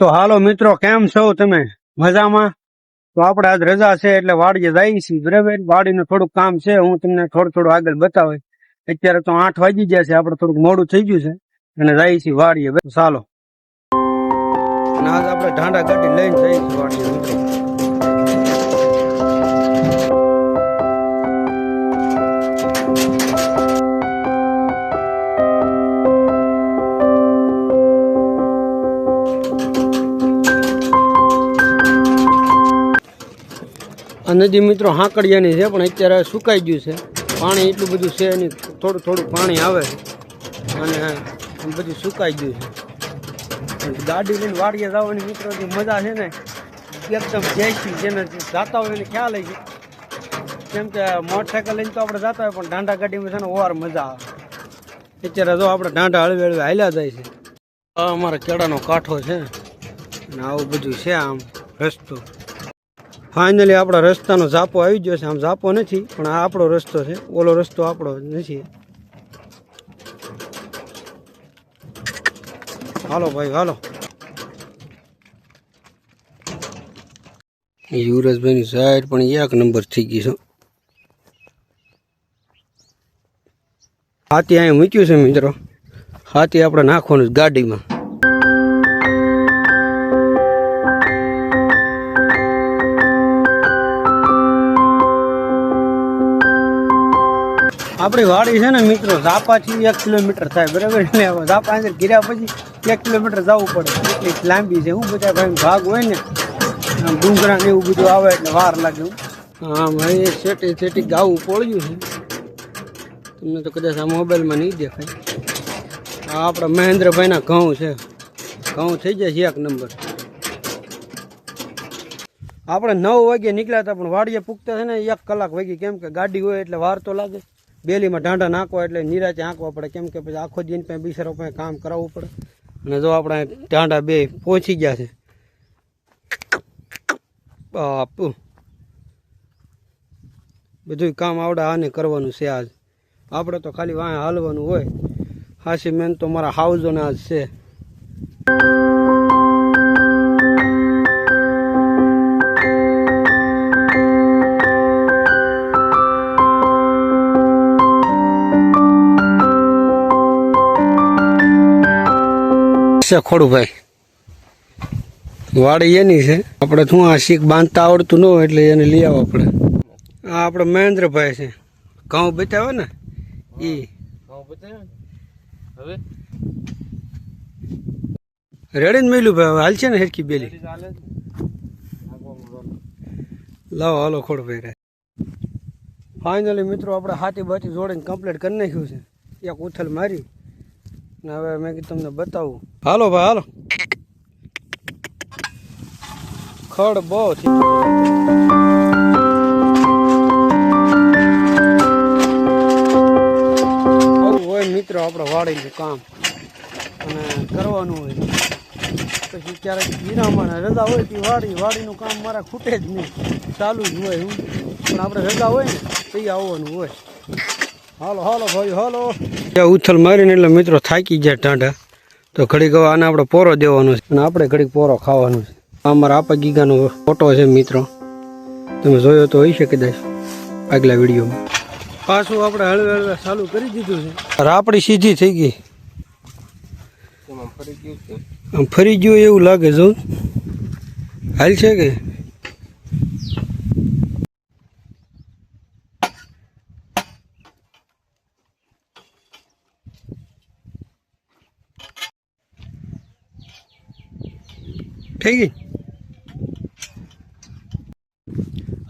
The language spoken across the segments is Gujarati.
તો હાલો મિત્રો, કેમ છો તમે? મજામાં? તો આપણે આજ રજા છે એટલે વાડીએ જઈએ છીએ, બરાબર? વાડીનું થોડુંક કામ છે, હું તમને થોડું થોડું આગળ બતાવે અત્યારે તો આઠ વાગી ગયા છે, આપણે થોડુંક મોડું થઈ ગયું છે, અને જઈએ છીએ વાડીએ. ચાલો. અને આજ આપણે ઢાંડા કાઢી લઈને જઈએ વાડીએ, મિત્રો. આ નદી મિત્રો હાંકડિયાની છે, પણ અત્યારે સુકાઈ ગયું છે. પાણી એટલું બધું છે નહીં, થોડું થોડું પાણી આવે અને બધું સુકાઈ ગયું છે. ગાડી લઈને વાડીએ જવાની મિત્રો જે મજા છે ને. એકદમ જયસી જેને જાતા હોય એને ખ્યાલ છે કેમ કે મોટરસાઇકલ લઈને તો આપણે જતા હોય, પણ દાંડા ગાડીમાં છે ને ઓવાર મજા આવે. અત્યારે જો આપણે દાંડા હળવે હળવે હાલ્યા જાય છે. અમારા કેળાનો કાંઠો છે. ને આવું બધું છે આમ રસ્તો. ફાઇનલી આપણા રસ્તાનો ઝાપો આવી ગયો છે. આમ ઝાપો નથી પણ આ આપણો રસ્તો છે. ઓલો રસ્તો આપણો નથી. હાલો ભાઈ હાલો. યુવરાજભાઈની સાઈડ પણ એક નંબર થઈ ગઈ છે. હાથી અહીંયા મૂક્યું છે મિત્રો. હાથી આપણે નાખવાનું ગાડીમાં. આપણી વાડી છે ને મિત્રો ઝાપાથી એક કિલોમીટર થાય બરાબર? એટલે ઝાપા અંદર ગીર્યા પછી એક કિલોમીટર જવું પડે. એટલી લાંબી છે. હું બધા ભાઈ ભાગ હોય ને ડુંગરા ને એવું બધું આવે એટલે વાર લાગે હા ભાઈ સેટી સેટી ગાવું પડ્યું છે. તમને તો કદાચ આ મોબાઈલમાં નહીં દેખાય. આ આપણા મહેન્દ્રભાઈના ઘઉં છે. ઘઉં થઈ જાય છે એક નંબર. આપણે નવ વાગે નીકળ્યા હતા પણ વાડીએ પૂગતા છે ને એક કલાક વાગી કેમ કે ગાડી હોય એટલે વાર તો લાગે. બેલીમાં ઢાંઢા નાખવા એટલે નિરાચે આંકવા પડે. કેમ કે પછી આખો દિન પાસે બીસરો પાસે કામ કરાવવું પડે. અને જો આપણે ઢાંઢા બે પહોંચી ગયા છે. બાપુ. બધું કામ આવડે આને કરવાનું છે આજ. આપણે તો ખાલી વાંહે હાલવાનું હોય. હાસી મેન તો મારા હાઉઝોને આજ છે. છે ખોડુભાઈ. વાડી એની છે. આપણે શું આ શીખ બાંધતા આવડતું ન હોય એટલે એને લઈ આવો આપણે. આ આપણે મહેન્દ્રભાઈ છે. ઘઉં બતાવે ને? ઈ. હવે રેડી ને મેલું ભાઈ? હાલ છે ને હેરકી બેલી? લાવો, હાલો ખોડભાઈ રે. ફાઇનલી મિત્રો, આપણે હાથી બાથી જોડીને કમ્પ્લીટ કરી નાખ્યું છે. એક ઉથલ મારી. ને હવે મેં કીધું તમને બતાવું. હાલો ભાઈ હાલો. ખડ બહુ હોય મિત્રો આપણે વાડીનું કામ. અને કરવાનું હોય. પછી ક્યારેક ગીરામાં ને રજા હોય તે વાડી વાડીનું કામ મારા ખૂટે જ નહીં. ચાલુ જ હોય હું પણ આપણે રજા હોય ને તો આવવાનું હોય. હાલો હાલો ભાઈ હાલો. ઉથલ મારીને એટલે મિત્રો થાકી જાય ટાંઢા. તો ઘડીક હવે આને આપણે પોરો દેવાનો છે. અને આપણે ઘડીક પોરો ખાવાનો છે. અમારા આપા ગીગાનો ફોટો છે મિત્રો. તમે જોયો તો હોય છે કદાચ આગલા વિડીયોમાં. પાછું આપણે હળવે હળવે ચાલુ કરી દીધું છે. રાપડી સીધી થઈ ગઈ. ગયું ફરી ગયું એવું લાગે જો હાલ છે કે? થઈ ગઈ?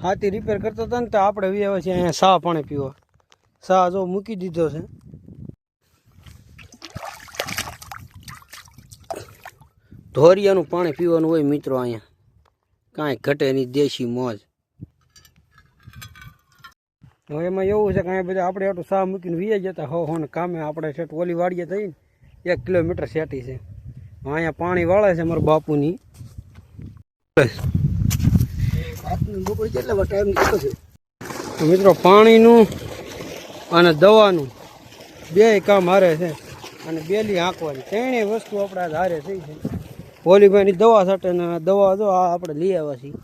હાથી રિપેર કરતા હતો ને તો આપણે વ્યાવા છે અહીંયા સાહ પાણી પીવા. સા જો મૂકી દીધો છે. ધોરિયાનું પાણી પીવાનું હોય મિત્રો અહીંયા. કાંઈ ઘટે નહીં, દેશી મોજ. હવે એમાં એવું છે કે અહીંયા બધા આપણે આટલું સાહ મૂકીને વીએ જતા હો ને કામે આપણે છે ઓલી વાડીએ થઈને એક કિલોમીટર સેટી છે. અહીંયા પાણી વાળે છે મારા બાપુની. મિત્રો પાણીનું અને દવાનું બે કામ હારે છે અને બેલી હાંકવાની. ત્રણેય વસ્તુ આપણે હારે થઈ છે. પોલીભાઈની દવા સાટે ને દવા જો આ આપણે લઈ આવ્યા છીએ.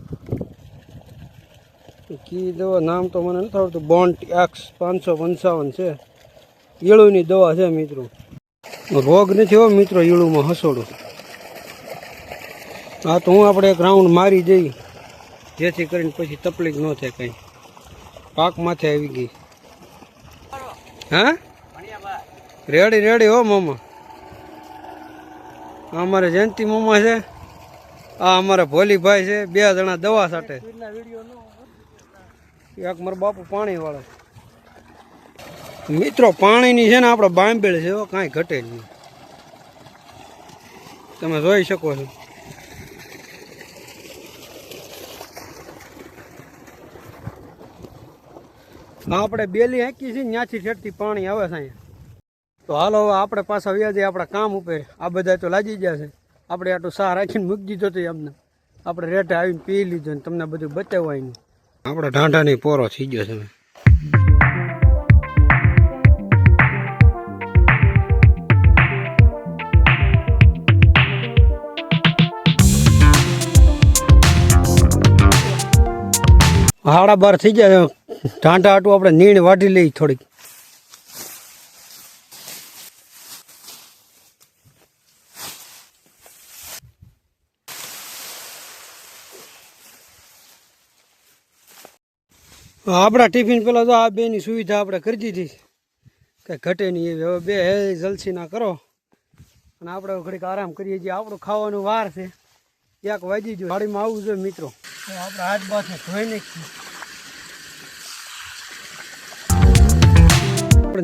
કી દવા નામ તો મને નથી આવડતું. બોન્ડ એક્સ પાંચસો પંચાવન છે. ઈળુની દવા છે મિત્રો. રોગ નથી હો મિત્રો ઈળુમાં હસોડું. હા તો હું આપણે એક રાઉન્ડ મારી જઈ જેથી કરીને પછી તકલીફ ન થાય કંઈ. પાક માથે આવી ગઈ. હા? રેડી રેડી હો મામા. આ અમારે જયંતિ મામા છે. આ અમારા ભોલીભાઈ છે. બે જણા દવા સાથે. એક મારા બાપુ પાણી વાળા મિત્રો, પાણીની છે ને આપણે બાંબેળ છે એવો કાંઈ ઘટે જ નહીં. તમે જોઈ શકો છો. આપણે બેલી હાંકી છે ત્યાંથી ઠેઠથી પાણી આવે છે અહીંયા. તો હાલો, હવે આપણે પાછા વ્યાજે આપણા કામ ઉપર. આ બધા તો લાગી ગયા છે. આપણે આટલું સાર રાખીને મૂકી દીધો તો એમને આપણે રેટે આવીને પી લીધો ને તમને બધું બતાવવાનું આપણે ઢાંઢાની પોરો થઈ ગયો છે. હાડા બાર થઈ ગયા. ઢાંટા આટું આપણે નીણ વાટી લઈ થોડીક. આપણા ટિફિન પેલા તો આ બેની સુવિધા આપણે કરી દીધી. કે ઘટે નહીં એવી. હવે બે હે જલસી ના કરો. અને આપણે ઘડીક આરામ કરીએ છીએ. આપણું ખાવાનું વાર છે. ક્યાંક વાજી ગયો. ગાડીમાં આવવું જોઈએ મિત્રો. આપણે હાથ પાસે ધોઈ નાખીએ.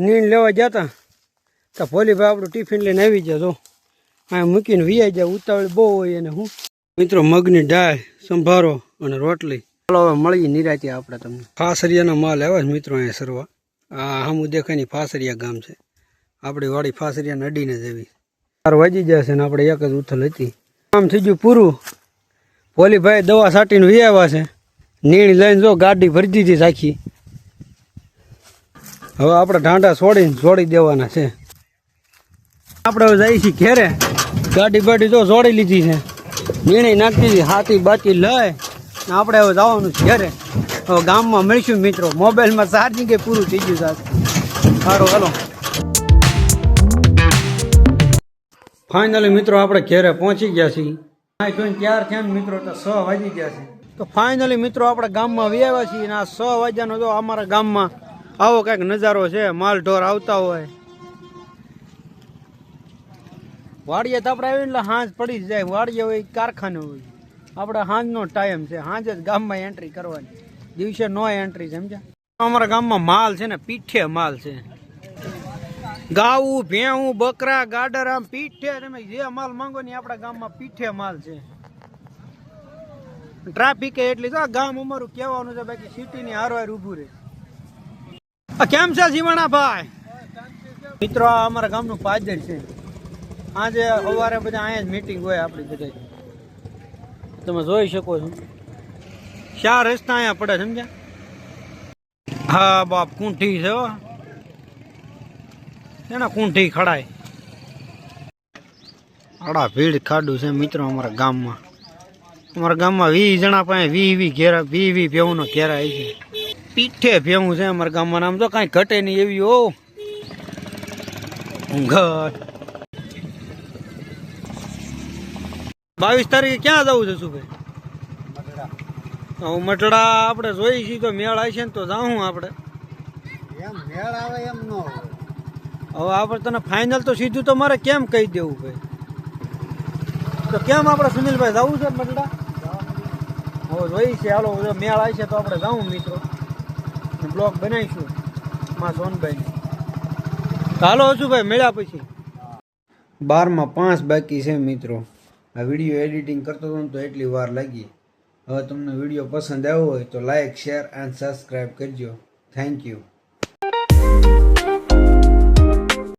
નીણ લેવા ગયા હતા તો ભોલીભાઈ આપણું ટિફિન લઈને આવી ગયા જો. આ મૂકીને વિયાઈ જાય ઉતાવળ બહુ હોય અને હું. મિત્રો મગની દાળ સંભારો અને રોટલી. ચાલો હવે મળીએ નિરાતી આપણે તમને. ફાસરિયાનો માલ આવ્યો છે મિત્રો અહીંયા સરવા. આ હમુ દેખાયની ફાસરિયા ગામ છે. આપણી વાડી ફાસરિયા નડીને જેવી ચાર વાજી જશે ને આપણે એક જ ઉથલ હતી. કામ થઈ ગયું પૂરું. ભોલીભાઈ દવા છાંટીને વિયાવા છે. નીણ લઈને જો ગાડી ભરી દીધી સાખી હવે આપણે ઢાંઢા છોડીને છોડી દેવાના છે. આપણે હવે જઈએ છીએ ઘેરે. ગાડી બાડી જો જોડી લીધી છે. નીણી નાખી દીધી, હાથી બાતી લઈ. આપણે હવે જવાનું છે ઘેરે. હવે ગામમાં મળીશું મિત્રો. મોબાઈલમાં ચાર્જિંગ પૂરું થઈ ગયું સાહેબ સારું હાલો ફાઇનલી મિત્રો, આપણે ઘેરે પહોંચી ગયા છીએ. ને મિત્રો, તો છ વાગી છે. આપણે ગામમાં વ્યાવ્યા છીએ અને આ છ વાગ્યાનો જો અમારા ગામમાં આવો કંઈક નજારો છે માલ ઢોર આવતા હોય. વાડીએ તો આપડે આવીને એટલે હાંજ પડી જાય, વાડીએ હોય, કારખાને હોય. આપણે હાંજનો ટાઈમ છે, હાંજ જ ગામમાં એન્ટ્રી કરવાની. દિવસે નો એન્ટ્રી સમજ્યા? અમારા ગામમાં માલ છે ને, પીઠે માલ છે. ગાવું ભેવું બકરા, ગાડર, આમ પીઠે તમે જે માલ માંગો ને આપણા ગામમાં પીઠે માલ છે. ટ્રાફિક એટલી તો ગામ અમારું કહેવાનું છે, બાકી સિટીની હારવાર ઊભું રહે. કેમ છે જીવાણા ભાઈ? મિત્રો, આ અમારા ગામનું પાદર છે. આજે સવારે બધા અહીંયા જ મીટિંગ હોય આપણી બધા તમે જોઈ શકો છો. ચાર રસ્તા અહીંયા પડે સમજ્યા? હા, બાપ, કુંઠી છે એના કુંઠી ખડાય. આડા ભીડ ખાડું છે મિત્રો અમારા ગામમાં. અમારા ગામમાં વીસ જણા પાસે વી વી ઘેરા વી વી ભેવનો ઘેરા આવી છે. પીઠે ભેવું છે અમારા ગામમાં નામ તો કાંઈ ઘટે નહીં એવી ઓ ઘટ બાવીસ તારીખે ક્યાં જવું છે શું ભાઈ હું મટડા આપણે જોઈ છીએ તો મેળ આવશે ને તો જાઉં આપણે. એમ મેળ આવે એમ ન હોય. હવે આપણે તને ફાઇનલ તો સીધું તો મારે કેમ કહી દેવું ભાઈ? તો કેમ આપણે સુનિલભાઈ જવું છે મંડળા? હવે જોઈ છે, હાલો મેળ આવી છે તો આપણે જાઉં મિત્રો. બ્લોગ બનાવીશું, માં સોનભાઈ હાલો હશું ભાઈ મળ્યા પછી. બારમાં પાંચ બાકી છે મિત્રો. આ વીડિયો એડિટિંગ કરતો હતો તો એટલી વાર લાગી. હવે તમને વીડિયો પસંદ આવ્યો હોય તો લાઇક શેર એન્ડ સબસ્ક્રાઈબ કરજો. Thank you